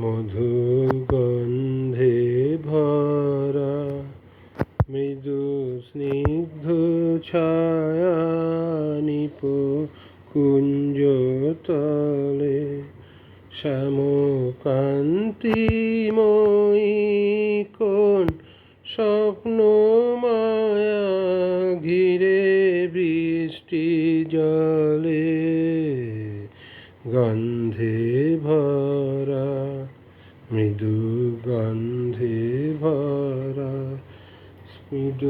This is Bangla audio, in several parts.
মধু গন্ধে ভরা মৃদু স্নিগ্ধ ছায়া নিপ কুঞ্জ তলে শ্যাম কান্তিময়ী কোন স্বপ্ন মায়া ঘিরে বৃষ্টি গন্ধে ভরা স্নিগ্ধ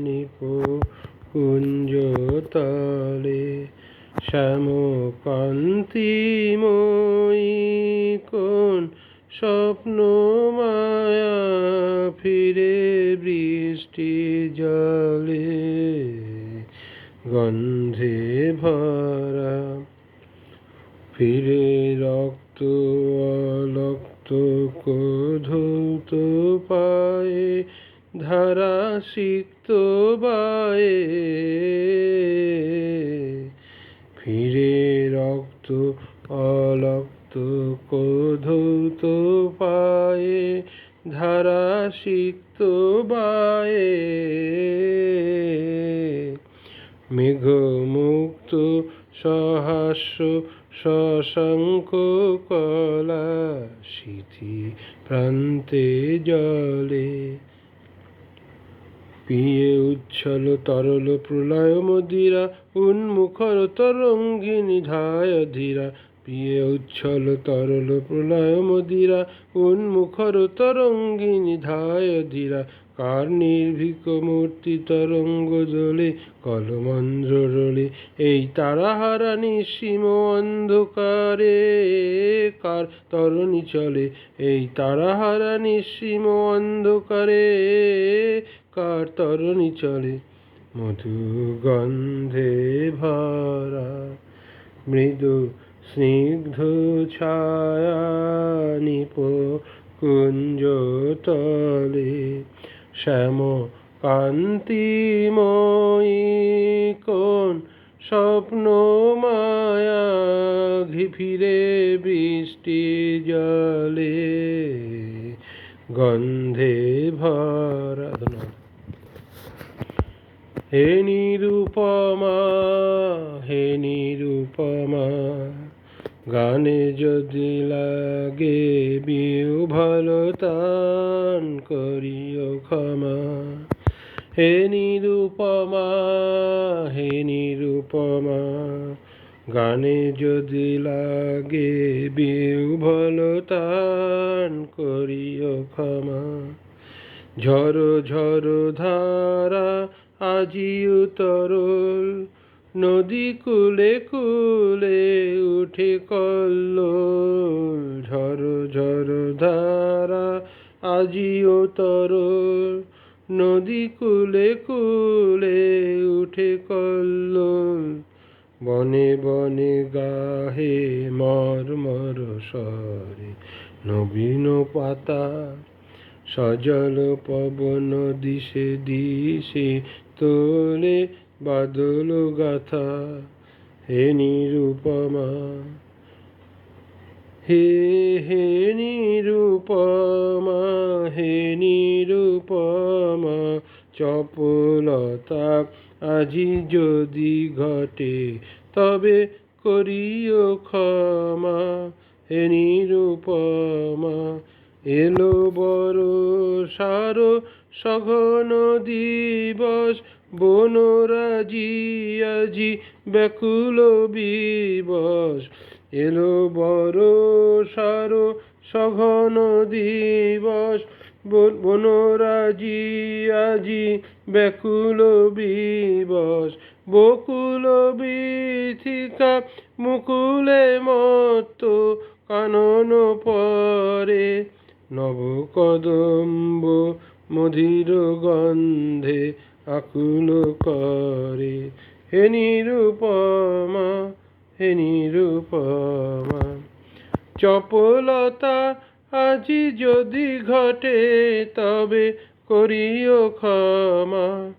নিপ কুঞ্জ তলে শ্যাম কান্তিময়ী কোন স্বপ্ন মায়া ফিরে বৃষ্টি জলে গন্ধে ভরা ফিরে রক্ত অলক্ত কোধৌত পায়ে ধারা সিক্ত বায়ে। ফিরে রক্ত অলক্ত কোধৌত পায়ে ধারা সিক্ত বায়ে মেঘমুক্ত সহাস্য শশাঙ্ক কলা সিথি প্রান্তে জলে। পিয়ে উচ্ছল তরল প্রলয় মদিরা, উন্মুখর তরঙ্গিনী ধায় ধীরা পিয়ে উচ্ছল তরল প্রলয় মদিরা, উন্মুখর তরঙ্গিনী ধায় ধীরা। কার নির্ভীক মূর্তি তরঙ্গ দোলে কলমন্দ্র রোলে, এই তারাহারা নিঃসীম অন্ধকারে। কার তরণী চলে, এই তারাহারা নিঃসীম অন্ধকারে। কার তরণী চলে মধু গন্ধে ভরা, মৃদু স্নিগ্ধ ছায়া নিপ কুঞ্জ তলে শ্যাম কান্তিময়ী কোন স্বপ্ন মায়া ঘি ফিরে বৃষ্টি জলে গন্ধে ভরা হে নিরুপমা হে নিরুপমা গানে যদি লাগে বিউ ভালো তান করিও ক্ষমা। হে নিরুপমা হে নিরুপমা, গানে যদি লাগে বিউ ভালো তান করিও ক্ষমা। ঝড়ো ঝড়ো ধারা আজিও তরল নদী কুলে কুলে উঠে কল্লোল ঝড়ো ঝড়ো ধারা আজিও তরল নদী কুলে কুলে উঠে কল্লোল বনে বনে গাহে মর মর সরে নবীন পাতা সজল পবন দিশে দিশে তোলে বাদল গাথা হে নিরুপমা। হে হে নিরুপমা হে নিরুপমা, চপলতা আজি যদি ঘটে, তবে করিও ক্ষমা। হে নিরুপমা, এলো বড় সার সঘন দিবস বনরাজি আজি ব্যাকুল বিবস এলো বড় সার সঘন দিবস। বন- বনরাজি আজি ব্যাকুল বিবস বকুল বীথিকা মুকুলে মত কানন পরে। নব কদম্ব মধুর গন্ধে আকুল করে হে নিরুপমা হে নিরুপমা। চপলতা আজি যদি ঘটে, তবে করিও ক্ষমা।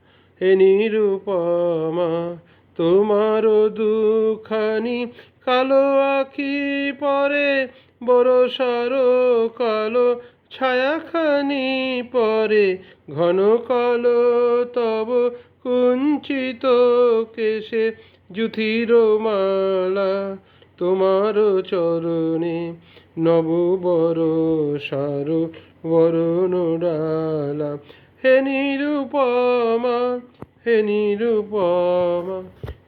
হে নিরুপমা তোমার দুখানি কালো আখি পরে, বড় সারো কালো ছায়াখানি পরে ঘন কালো তব কুঞ্চিত কেশে জুথির মালা তোমার চরণে নব বর সার বরণ ডালা। হে নিরুপমা হে নিরুপমা।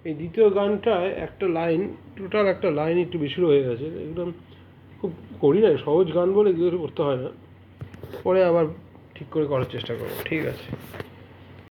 এই দ্বিতীয় গানটায় একটা লাইন, টোটাল একটা লাইন একটু বেশি হয়ে গেছে। একদম খুব করি না, সহজ গান বলে করতে হয় না। পরে আবার ঠিক করে করার চেষ্টা করব। ঠিক আছে।